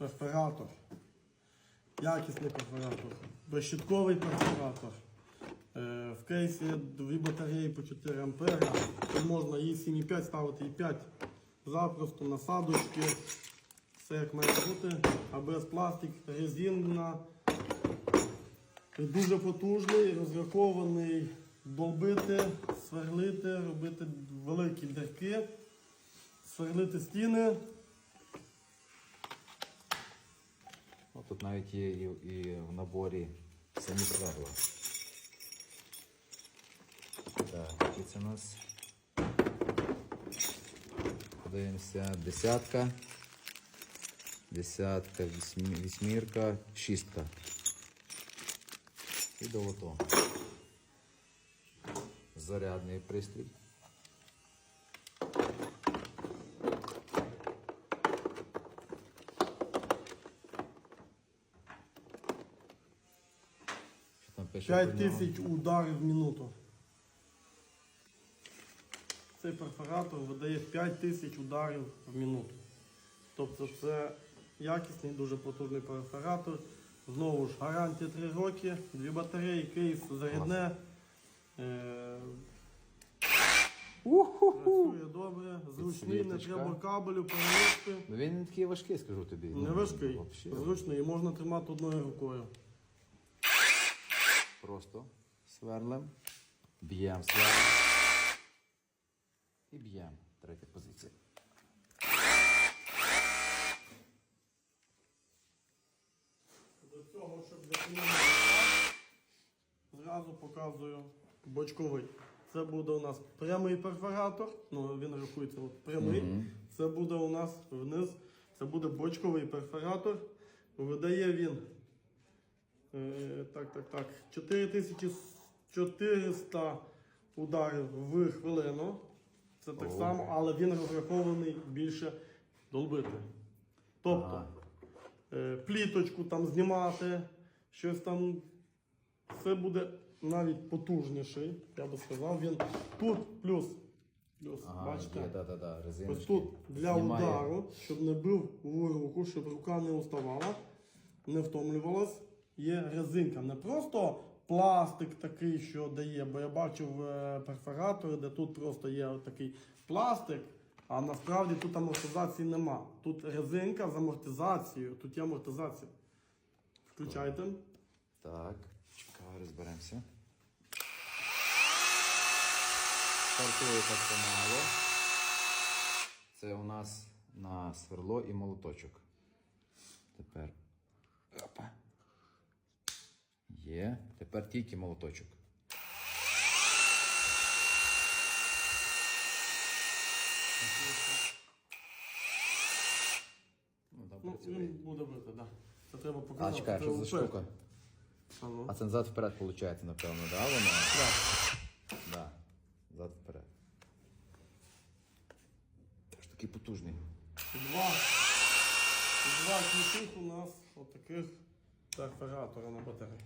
перфоратор. Якісний перфоратор. Безщитковий перфоратор. Е, В кейсі дві батареї по 4 ампера. Тут можна і 7,5 ставити, і 5 запросто насадочки. Все як має бути. АБС пластик, резинна. Дуже потужний, розрахований долбити, сверлити, робити великі дірки, сверлити стіни. Навіть є і, і в наборі самі сверла. Так, які це у нас? Подивимося, десятка, десятка, вісьмі, вісьмірка, шістка. І долото. Зарядний пристрій. Пише 5 тисяч ударів в минуту. Цей перфоратор видає 5 тисяч ударів в минуту. Тобто це якісний, дуже потужний перфоратор. Знову ж гарантія 3 роки, дві батареї, кейс зарядне. Е, Працює добре, зручний, не треба кабелю, перенести. Ну він не такий важкий, скажу тобі. Не важкий, зручний і можна тримати одною рукою. Просто сверлем, б'ємо сверлем і б'ємо. Третя позиція. До цього, щоб закинути, зразу показую бочковий. Це буде у нас прямий перфоратор, ну він рахується от прямий. Це буде у нас вниз. Це буде бочковий перфоратор. Видає він е, так, так, так, 4400 ударів в хвилину. Це так само, але він розрахований більше долбити. Тобто е, пліточку там знімати, щось там. Це буде навіть потужніший, я би сказав. Він тут плюс. плюс Ага, бачите? є, да, да, да, Ось резиночки. тут для Знімає. удару, щоб не бив у руку, щоб рука не уставала, не втомлювалась. Є резинка. Не просто пластик такий, що дає, бо я бачив е, перфоратори, де тут просто є такий пластик, а насправді тут амортизації нема. Тут резинка з амортизацією, тут є амортизація. Включайте. Так, чекай, розберемося. Стартує так помало. Це у нас на сверло і молоточок. Тепер. Опа. Є. Тепер тільки молоточок. Ну, там Ну, працює. він буде бити, так. Да. Це треба А, показати. чекай, що за вперед. штука? А ну. А це назад вперед виходить, напевно, да, воно? Так. Да. Назад вперед. Теж такий потужний. Два, два ключих у нас отаких перфоратора на батареї.